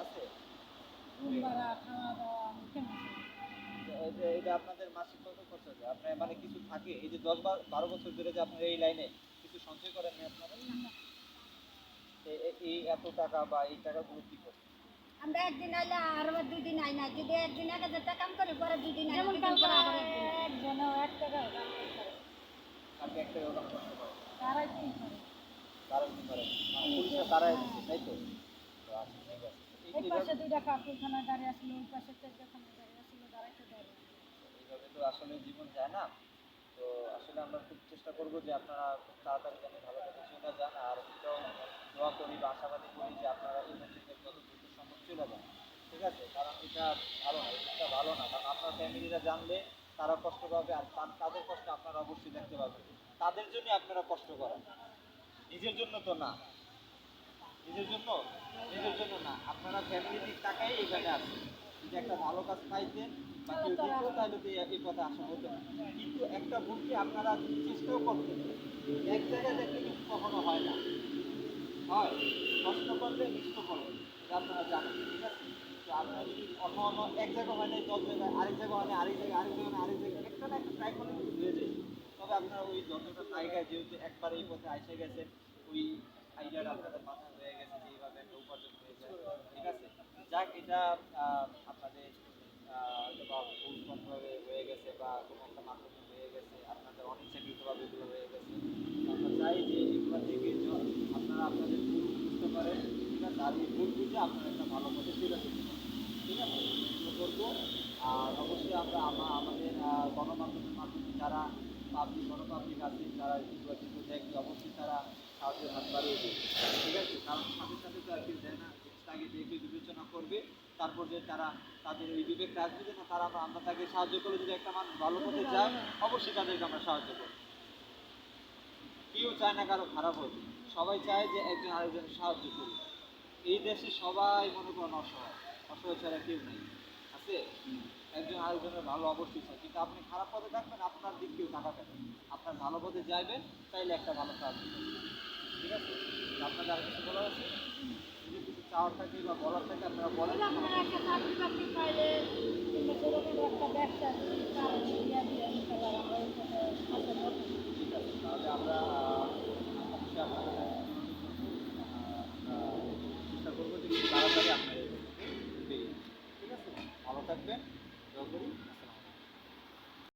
আছে রুম ভাড়া খাওয়া আপনাদের মাসিক কত খরচ আছে আপনার মানে কিছু থাকে এই যে দশ বার- বছর ধরে যে আপনার এই লাইনে কিছু সঞ্চয় করেন না এই এত টাকা বা এই টাকাগুলো আমরা একদিন আইলে আর আবার দুই দিন আই না যদি একদিন এক হাজার কাম করি পরে দুই দিন আই যেমন কালকে এক টাকা দাম করতে পারে আপনি একটা ওরকম তারাই তিন করে তারা কি করেন পুলিশরা তারাই তাই তো এই- পাশে দুইটা কাকুরখানা গাড়ি আসলো, ওই পাশে চারখানা গাড়ি আসলো দাঁড়াইতে দেয় এইভাবে তো আসলে জীবন যায় না। তো আসলে আমরা খুব চেষ্টা করব যে আপনারা খুব তাড়াতাড়ি যেন ভালো করে চলে যান, আর এটাও দোয়া করি বা আশাবাদী করি যে আপনারা যত দ্রুত সম্ভব চলে যান। ঠিক আছে? কারণ এটা ভালো না, এটা ভালো না। কারণ আপনার ফ্যামিলিরা জানলে তারা কষ্ট পাবে, আর তাদের কষ্ট আপনারা অবশ্যই দেখতে পাবেন। তাদের জন্য আপনারা কষ্ট করেন। নিজের জন্য তো না। নিজের জন্য নিজের জন্য না। আপনারা ফ্যামিলির দিক তাকাই এখানে আসেন যদি একটা ভালো কাজ পাইতেন বা কেউ দিত তাহলে তো এই- কথা আসা হতো কিন্তু একটা ভুলকে আপনারা চেষ্টাও করতেন এক জায়গায় দেখলে কিন্তু কখনো হয় না। হয় কষ্ট করলে নিষ্ঠ করবে আপনারা জানেন ঠিক আছে? তো আপনারা যদি অন্য অন্য এক জায়গা হয় না দশ জায়গায় আরেক জায়গা হয় না আরেক জায়গায় আরেক জায়গায় আরেক জায়গায় একটা না একটা ট্রাই করলে কিন্তু হয়ে যায়। তবে আপনারা ওই যতটা জায়গায় যেহেতু একবার এই পথে আসে গেছেন ওই আইডিয়াটা আপনাদের মাথায় হয়ে গেছে যে এইভাবে একটা উপার্জন হয়ে যায়। ঠিক আছে? যাক, এটা আপনাদের কোনোভাবে হয়ে গেছে বা কোনো একটা মাধ্যমে হয়ে গেছে, আপনাদের অনিচ্ছাকৃতভাবে এগুলো হয়ে গেছে। আমরা চাই যে এগুলো থেকে আপনারা আপনাদের ভুল বুঝতে পারেন, ঠিক আছে? আর এই ভুল বুঝে আপনারা একটা ভালো পথে ফিরে যেতে ঠিক আছে? এগুলো করব। আর অবশ্যই আমরা, আমা- আমাদের গণমাধ্যমের মাধ্যমে যারা পাবলিক গণপাবলিক আছে যারা এগুলো দেখবে, অবশ্যই তারা সাহায্যের হাত বাড়িয়ে দেবে ঠিক আছে? কারণ সাথে সাথে তো আর কেউ দেয় না আগে দেখে বিবেচনা করবে তারপর যে তারা তাদের ওই বিবেক কাজ দিবে না তারা আমরা তাকে সাহায্য করলে যদি একটা মানুষ ভালো পথে যায় অবশ্যই তাদেরকে আমরা সাহায্য করব। কেউ চায় না কারও খারাপ হোক। সবাই চায় যে একজন আরেকজনের সাহায্য করুক। এই দেশে সবাই মনে করেন অসহায়। অসহায় ছাড়া কেউ নেই। আছে? একজন আরেকজনের ভালো অবশ্যই চায়। কিন্তু আপনি খারাপ পথে থাকবেন আপনার দিক কেউ তাকাবেন। আপনার ভালো পথে যাইবেন তাইলে একটা ভালো সাহায্য করবে। ঠিক আছে? আপনাদের আর কিছু বলার আছে? যদি কিছু চাওয়ার থাকে বা বলার থাকে আপনারা বলেন। আপনারা একটা চাকরি বাকরি পাইলে কিংবা সেরকম একটা ব্যবসা যদি তার ইন্ডিয়া দিয়ে ঠিক আছে তাহলে আমরা চেষ্টা করব যে তাড়াতাড়ি আপনাদের ঠিক আছে? ভালো থাকবেন দয়া করি।